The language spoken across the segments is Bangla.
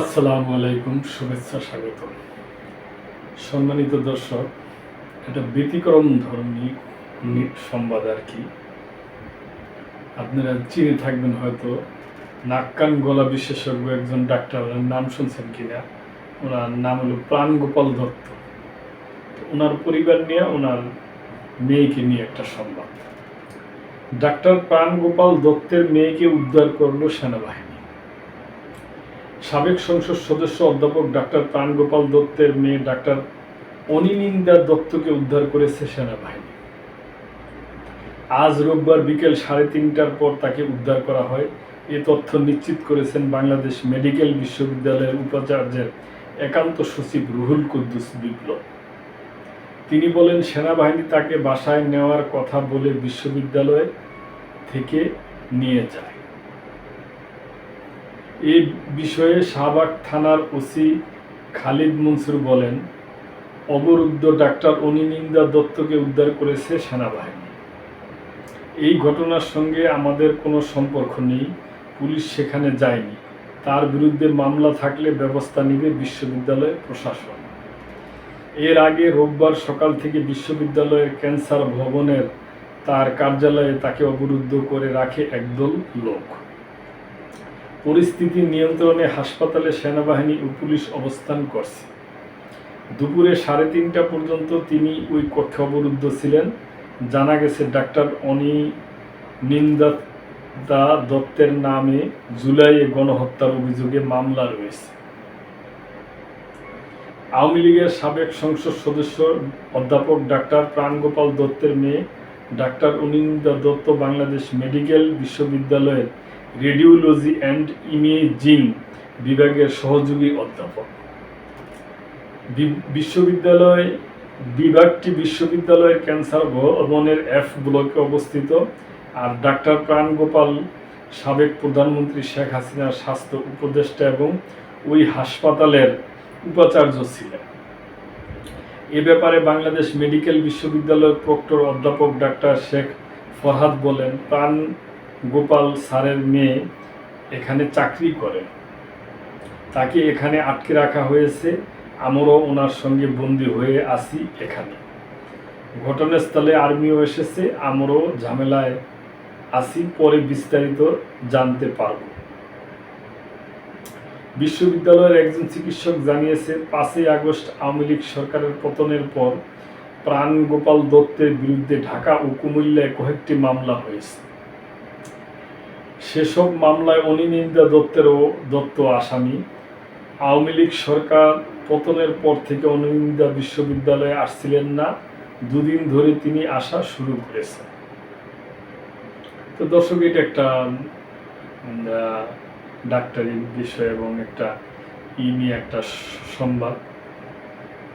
আসসালামু আলাইকুম, শুভেচ্ছা স্বাগত সম্মানিত দর্শক এটা ব্যতিক্রম ধর্মী সংবাদ আর কি। আপনারা চিনে থাকবেন হয়তো, নাক কান গলা বিশেষজ্ঞ একজন ডাক্তার, ওনার নাম শুনছেন কিনা? ওনার নাম হলো প্রাণ গোপাল দত্ত ওনার পরিবার নিয়ে, ওনার মেয়েকে নিয়ে একটা সংবাদ। ডাক্তার প্রাণ গোপাল দত্তের মেয়েকে উদ্ধার করল সেনাবাহিনী। সাবেক সংসদ সদস্য অধ্যাপক ডাক্তার প্রাণগোপাল দত্তের মেয়ে ডাক্তার অনিনিন্দা দত্তকে উদ্ধার করেছে সেনাবাহিনী। আজ রোববার বিকেল সাড়ে তিনটার পর তাকে উদ্ধার করা হয়। এ তথ্য নিশ্চিত করেছেন বাংলাদেশ মেডিকেল বিশ্ববিদ্যালয়ের উপাচার্যের একান্ত সচিব রুহুল কুদ্দুস বিপ্লব। তিনি বলেন, সেনাবাহিনী তাকে বাসায় নেওয়ার কথা বলে বিশ্ববিদ্যালয় থেকে নিয়ে যায়। এই বিষয়ে শাহবাগ থানার ওসি খালিদ মনসুর বলেন, অবরুদ্ধ ডাক্তার অনিনিন্দা দত্তকে উদ্ধার করেছে সেনাবাহিনী। এই ঘটনার সঙ্গে আমাদের কোনো সম্পর্ক নেই, পুলিশ সেখানে যায়নি। তার বিরুদ্ধে মামলা থাকলে ব্যবস্থা নেবে বিশ্ববিদ্যালয় প্রশাসন। এর আগে রোববার সকাল থেকে বিশ্ববিদ্যালয়ের ক্যান্সার ভবনের তার কার্যালয়ে তাকে অবরুদ্ধ করে রাখে একদল লোক। পরিস্থিতি নিয়ন্ত্রণে হাসপাতালে সেনাবাহিনী ও পুলিশ অবস্থান করছে। দুপুরে সাড়ে তিনটা পর্যন্ত তিনি ওই কক্ষে অবরুদ্ধ ছিলেন। জানা গেছে, ডাক্তার অনি নিন্দা দত্তের নামে জুলাইয়ে গণহত্যার অভিযোগে মামলা রয়েছে। আওয়ামী লীগের সাবেক সংসদ সদস্য অধ্যাপক ডাক্তার প্রাণগোপাল দত্তের মেয়ে ডাক্তার অনিন্দা দত্ত বাংলাদেশ মেডিকেল বিশ্ববিদ্যালয়ের রেডিওলজি অ্যান্ড ইমেজিং বিভাগের সহযোগী অধ্যাপক। বিশ্ববিদ্যালয়, বিভাগটি বিশ্ববিদ্যালয়ের ক্যান্সার ভবনের এফ ব্লকে অবস্থিত আর ডাক্তার প্রাণগোপাল সাবেক প্রধানমন্ত্রী শেখ হাসিনার স্বাস্থ্য উপদেষ্টা এবং ওই হাসপাতালের উপাচার্য ছিলেন। এ ব্যাপারে বাংলাদেশ মেডিকেল বিশ্ববিদ্যালয়ের প্রক্টর অধ্যাপক ডাক্তার শেখ ফরহাদ বলেন, প্রাণ গোপাল স্যারের মেয়ে এখানে চাকরি করে। তাকে এখানে আটকে রাখা হয়েছে। আমরাও ওনার সঙ্গে বন্দী হয়ে আসি এখানে। ঘটনাস্থলে আর্মিও এসেছে। আমরাও ঝামেলায় আসি পরে বিস্তারিত জানতে পারব। বিশ্ববিদ্যালয়ের একজন চিকিৎসক জানিয়েছে, পাঁচই আগস্ট আওয়ামী লীগ সরকারের পতনের পর প্রাণ গোপাল দত্তের বিরুদ্ধে ঢাকা ও কুমিল্লায় কয়েকটি মামলা হয়েছে। সেসব মামলায় অনিনিন্দা দত্তেরও দত্ত আসামি। আওয়ামী লীগ সরকার পতনের পর থেকে অনিন্দা বিশ্ববিদ্যালয়ে আসছিলেন না। দুদিন ধরে তিনি আসা শুরু করেছেন তো দর্শক, এটা একটা ডাক্তারি বিষয় এবং একটা ই নিয়ে একটা সংবাদ।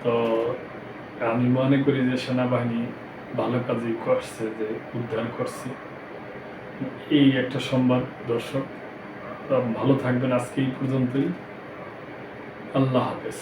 তো আমি মনে করি যে সেনাবাহিনী ভালো কাজই করছে, যে উদ্ধার করছে। এই একটা সংবাদ দর্শক। ভালো থাকবেন আজকে এই পর্যন্তই। আল্লাহ হাফেজ।